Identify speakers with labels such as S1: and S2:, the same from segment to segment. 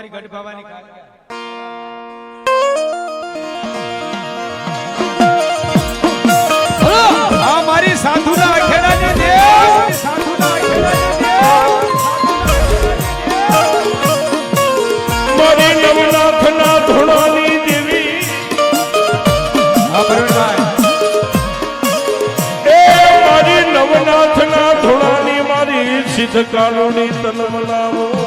S1: મારી ગઢ ભાવાની
S2: મારી સાધુના અખેડાને દેવ.
S1: નવનાથના
S2: ધોળાની મારી નવનાથના ધોળાની મારી સિદ્ધ કાલોની મનાવો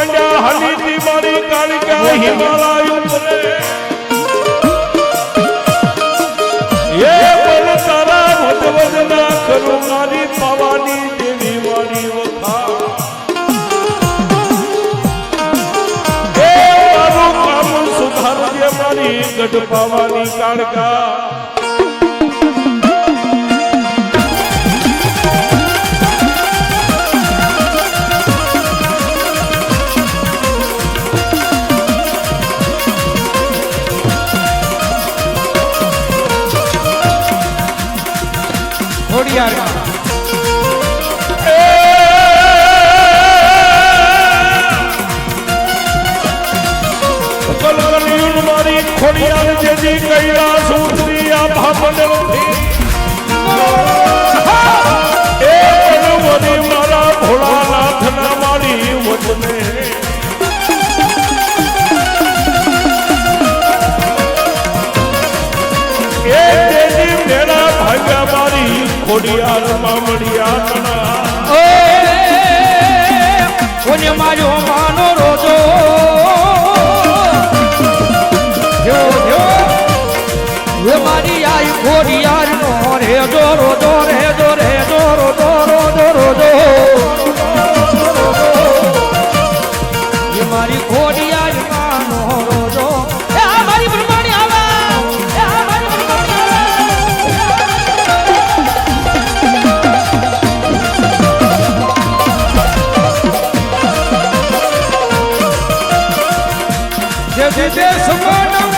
S2: માંડ્યા હાલીથી મારી કાલિકા હિમાલય ઉપરે એ બલ તારા વદના કરું મારી પાવાની દેવી મારી વખા. એ મારું કામ સુધારજે મારી ગઢ પાવાની કાળકા.
S1: ખોડિયારમાં
S2: ખોડિયા જેજી કૈલાસ ઉતરી આ ભામંડળથી. ખોડિયાર મામડિયા ઓ કોને માર્યો માનો રોજો. જો મારી આઈ ખોડિયાર નો રેજો, રોજો, રેજો. જે વિદેશમાં